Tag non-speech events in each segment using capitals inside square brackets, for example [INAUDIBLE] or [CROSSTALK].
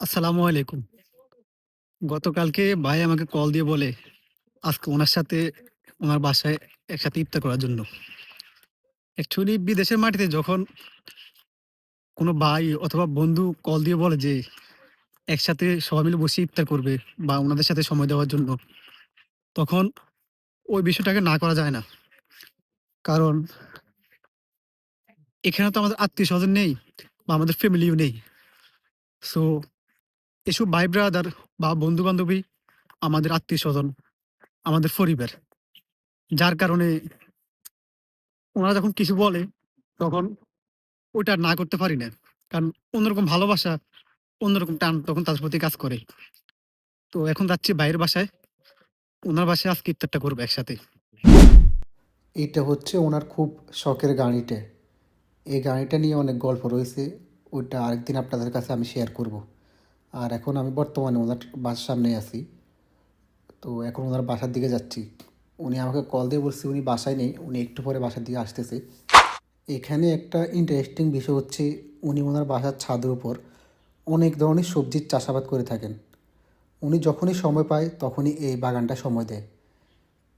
আসসালামু আলাইকুম। গতকালকে ভাই আমাকে কল দিয়ে বলে, আজকে উনার সাথে উনার বাসায় একসাথে ইফতার করার জন্য। অ্যাকচুয়ালি বিদেশের মাটিতে যখন কোনো ভাই অথবা বন্ধু কল দিয়ে বলে যে, একসাথে সবাই মিলে বসে ইফতার করবে বা উনাদের সাথে সময় দেওয়ার জন্য, তখন ওই বিষয়টাকে না করা যায় না। কারণ এখানে তো আমাদের আত্মীয়স্বজন নেই বা আমাদের ফ্যামিলিও নেই। সো এসব ভাই ব্রাদার বা বন্ধু-বান্ধবী আমাদের আত্মীয় স্বজন আমাদের পরিবার। যার কারণে ওনারা যখন কিছু বলে, তখন ওইটা না করতে পারি না। কারণ অন্যরকম ভালোবাসা, অন্যরকম টান তখন তাদের প্রতি কাজ করে। তো এখন যাচ্ছি বাইরের বাসায়। ওনার বাসায় আজকে ইফতারটা করব একসাথে। এটা হচ্ছে ওনার খুব শখের গাড়িটা এই গাড়িটা নিয়ে অনেক গল্প রয়েছে ওইটা আরেকদিন আপনাদের কাছে আমি শেয়ার করব আর এখন আমি বর্তমানে ওনার বাসার সামনে আছি। তো এখন ওনার বাসার দিকে যাচ্ছি। উনি আমাকে কল দিয়ে বলছে উনি বাসায় নেই, উনি একটু পরে বাসার দিকে আসতেছে। এখানে একটা ইন্টারেস্টিং বিষয় হচ্ছে উনি ওনার বাসার ছাদের উপর অনেক ধরনের সবজির চাষাবাদ করে থাকেন। উনি যখনই সময় পায় তখনই এই বাগানটা সময় দেয়।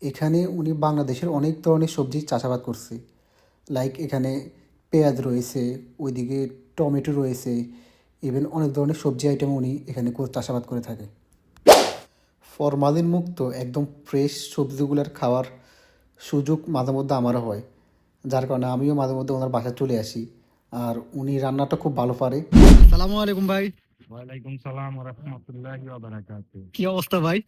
এখানে উনি বাংলাদেশের অনেক ধরনের সবজি চাষাবাদ করছে। লাইক এখানে পেঁয়াজ রয়েছে, ওইদিকে টমেটো রয়েছে ইভেন অনেক ধরনের সবজি আইটেম উনি এখানে চাষাবাদ করে থাকে ফরমালিন মুক্ত একদম ফ্রেশ সবজিগুলোর খাওয়ার সুযোগ মাঝে মধ্যে আমারও হয় যার কারণে আমিও মাঝে মধ্যে ওনার বাসায় চলে আসি আর উনি রান্নাটা খুব ভালো পারে আসসালামু আলাইকুম ভাই। ওয়ালাইকুম সালাম ওয়া রাহমাতুল্লাহি ওয়া বারাকাতুহু কি অবস্থা ভাই?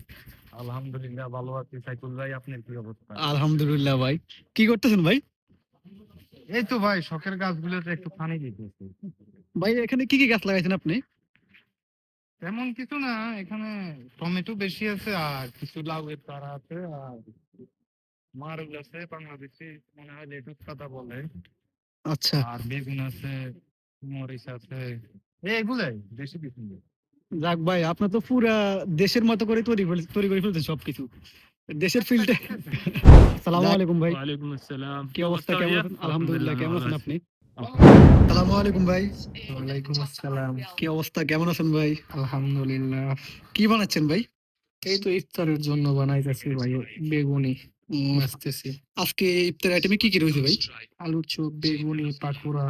আলহামদুলিল্লাহ ভালো আছি সাইকুল ভাই আপনার কি অবস্থা আলহামদুলিল্লাহ ভাই। কি করতেছেন ভাই? এই তো ভাই শখের গাছগুলোতে একটু পানি দিতেছি ভাই এখানে কি, কি গাছ লাগাইছেন আপনি? তেমন কিছু না এখানে টমেটো বেশি আছে আর কিছু লাউয়ের চারা আছে আর মারুল আছে বাংলাদেশি মনে হয় লেটুস পাতা বলে আচ্ছা। আর বেগুন আছে মরিচ আছে এগুলাই বেশি কিছু যাক ভাই আপনার তো পুরা দেশের মতো করে তৈরি করে তৈরি করে ফেলতেন সবকিছু। দেশের ফিল্ডে আসসালামু আলাইকুম ভাই। ওয়ালাইকুম আসসালাম কি অবস্থা কেমন আলহামদুলিল্লাহ কেমন আছেন আপনি? আসসালামু আলাইকুম ভাই। ওয়ালাইকুম আসসালাম কি অবস্থা কেমন আছেন ভাই? আলহামদুলিল্লাহ কি বানাচ্ছেন ভাই? এই তো ইফতারের জন্য বানাইতেছি ভাই বেগুনি উম, আজকে ইফতার আইটেমে কি, কি রয়েছে ভাই? আলুর চপ বেগুনি পাকুড়া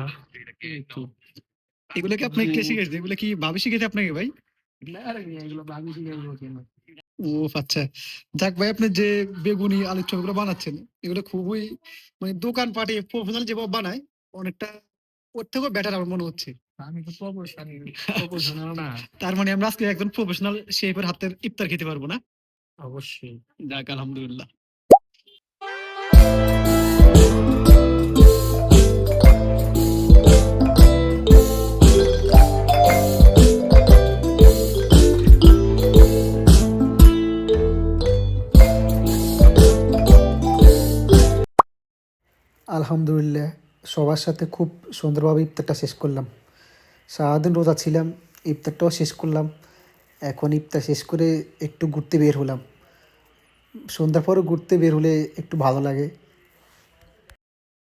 এই তো এগুলো কি আপনি কে শিখেছেন? এগুলো কি ভাবি শিখেছে আপনাকে ভাই? না রে এগুলো ভাবি শিখাইবো কেন ও আচ্ছা। যাক ভাই আপনি যে বেগুনি আলুর চপ বানাচ্ছেন এগুলো খুবই মানে দোকানপাটে প্রফেশনাল যেভাবে বানায় অনেকটা ওর থেকেও বেটার আমার মনে হচ্ছে। আমি তো [LAUGHS] প্রফেশনাল না তার মানে আমরা আজকে একজন প্রফেশনাল শেফের হাতের ইফতার খেতে পারব না? অবশ্যই যাক আলহামদুলিল্লাহ। আলহামদুলিল্লাহ সবার সাথে খুব সুন্দরভাবে ইফতারটা শেষ করলাম। সারাদিন রোজা ছিলাম, ইফতারটাও শেষ করলাম। এখন ইফতার শেষ করে একটু ঘুরতে বের হলাম। সন্ধ্যার পরে ঘুরতে বের হলে একটু ভালো লাগে।